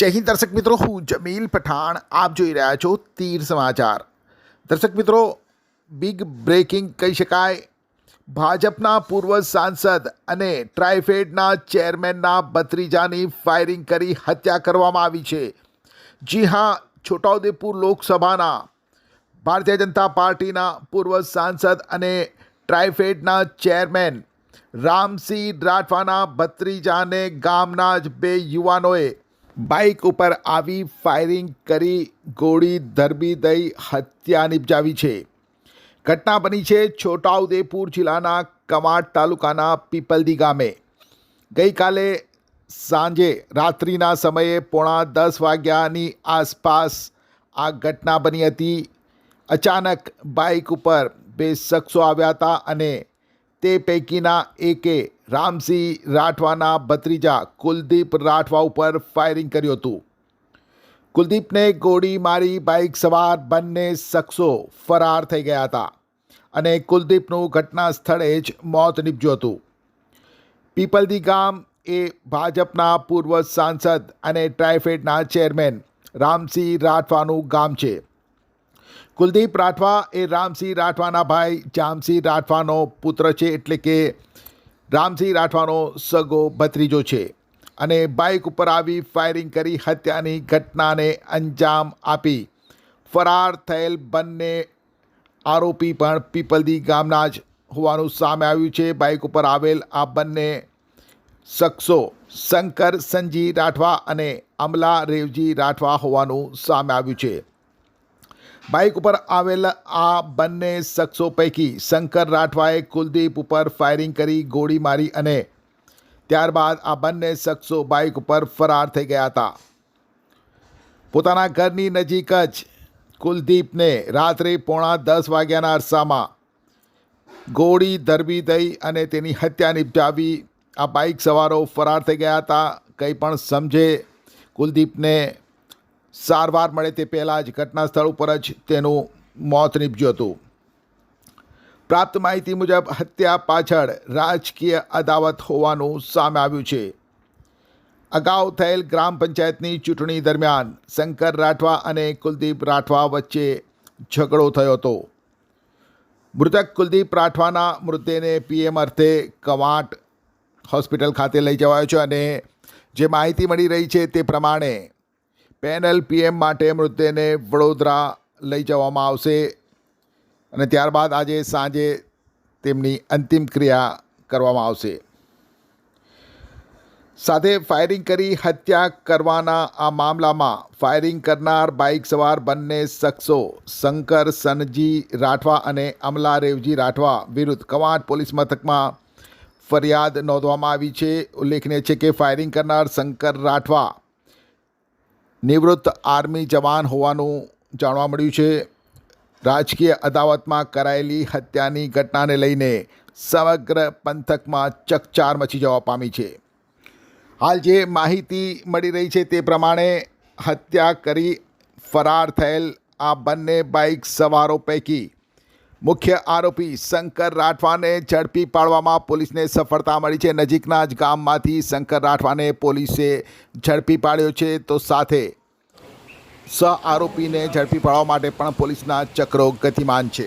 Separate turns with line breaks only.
જય હિન્દ દર્શક મિત્રો, હું જમીલ પઠાણ, આપ જોઈ રહ્યા છો તીર સમાચાર. દર્શક મિત્રો બિગ બ્રેકિંગ કહી શકાય. ભાજપના પૂર્વ સાંસદ અને ટ્રાયફેડના ચેરમેનના ભત્રીજાની ફાયરિંગ કરી હત્યા કરવામાં આવી છે. જી હા, છોટાઉદેપુર લોકસભાના ભારતીય જનતા પાર્ટીના પૂર્વ સાંસદ અને ટ્રાઇફેડના ચેરમેન રામસિંહ રાઠવાના ભત્રીજાને ગામના જ બે યુવાનોએ બાઇક ઉપર આવી ફાયરિંગ કરી ગોળી ધરબી દઈ હત્યા નિપજાવી છે. ઘટના બની છે છોટાઉદેપુર જિલ્લાના કમાટ તાલુકાના પીપલદી ગામે. ગઈકાલે સાંજે રાત્રિના સમયે પોણા દસ વાગ્યાની આસપાસ આ ઘટના બની હતી. અચાનક બાઇક ઉપર બે શખ્સો આવ્યા હતા અને તે પૈકીના એકે રામસિંહ રાઠવાના ભત્રીજા કુલદીપ રાઠવા ઉપર ફાયરિંગ કર્યું હતું. કુલદીપને ગોળી મારી બાઇક સવાર બંને શખ્સો ફરાર થઈ ગયા હતા અને કુલદીપનું ઘટના સ્થળે જ મોત નીપજ્યું હતું. પીપલદી ગામ એ ભાજપના પૂર્વ સાંસદ અને ટ્રાયફેડના ચેરમેન રામસિંહ રાઠવાનું ગામ છે. કુલદીપ રાઠવા એ રામસિંહ રાઠવાના ભાઈ જામસિંહ રાઠવાનો પુત્ર છે એટલે કે રામસિંહ રાઠવાનો સગો ભત્રીજો છે અને બાઇક ઉપર આવી ફાયરિંગ કરી હત્યાની ઘટનાને અંજામ આપી. ફરાર થયેલ બંને આરોપી પણ પીપલદી ગામના જ હોવાનું સામે આવ્યું છે. બાઇક ઉપર આવેલ આ બંને શખ્સો શંકર સંજી રાઠવા અને અમલા રેવજી રાઠવા હોવાનું સામે આવ્યું છે. બાઇક ઉપર આવેલ આ બંને શખ્સો પૈકી શંકર રાઠવાએ કુલદીપ ઉપર ફાયરિંગ કરી, ગોળી મારી અને ત્યારબાદ આ બંને શખ્સો બાઇક ઉપર ફરાર થઈ ગયા હતા. પોતાના ઘરની નજીક જ કુલદીપને રાત્રે પોણા દસ વાગ્યાના અરસામાં ગોળી ધરબી દઈ અને તેની હત્યા નિપજાવી આ બાઇક સવારો ફરાર થઈ ગયા હતા. કંઈ પણ સમજે કુલદીપને સારવાર મળે તે પહેલાં જ ઘટના સ્થળ ઉપર જ તેનું મોત નીપજ્યું હતું. પ્રાપ્ત માહિતી મુજબ હત્યા પાછળ રાજકીય અદાવત હોવાનું સામે આવ્યું છે. અગાઉ થયેલ ગ્રામ પંચાયતની ચૂંટણી દરમિયાન શંકર રાઠવા અને કુલદીપ રાઠવા વચ્ચે ઝઘડો થયો હતો. મૃતક કુલદીપ રાઠવાના મૃતદેહને પીએમ અર્થે કવાંટ હોસ્પિટલ ખાતે લઈ જવાયો છે અને જે માહિતી મળી રહી છે તે પ્રમાણે પેનલ પીએમ માટે મૃતદેહને વડોદરા લઈ જવામાં આવશે. અને ત્યારબાદ આજે સાંજે તેમની અંતિમ ક્રિયા કરવામાં આવશે. સાથે ફાયરિંગ કરી હત્યા કરવાના આ મામલામાં ફાયરિંગ કરનાર બાઇક સવાર બંને શખ્સો શંકર સનજી રાઠવા અને અમલા રેવજી રાઠવા વિરુદ્ધ કવાંટ પોલીસ મથકમાં ફરિયાદ નોંધવામાં આવી છે. ઉલ્લેખનીય છે કે ફાયરિંગ કરનાર શંકર રાઠવા નિવૃત્ત આર્મી જવાન હોવાનું જાણવા મળ્યું છે. રાજકીય અદાવતમાં કરાયેલી હત્યાની ઘટનાને લઈને સમગ્ર પંથકમાં ચકચાર મચી જવા પામી છે. હાલ જે માહિતી મળી રહી છે તે પ્રમાણે હત્યા કરી ફરાર થયેલ આ બંને બાઇક સવારો પૈકી મુખ્ય આરોપી શંકર રાઠવાને ઝડપી પાડવામાં પોલીસને સફળતા મળી છે. નજીકના જ ગામમાંથી શંકર રાઠવાને પોલીસે ઝડપી પાડ્યો છે તો સાથે સહ આરોપીને ઝડપી પાડવા માટે પણ પોલીસના ચક્રો ગતિમાન છે.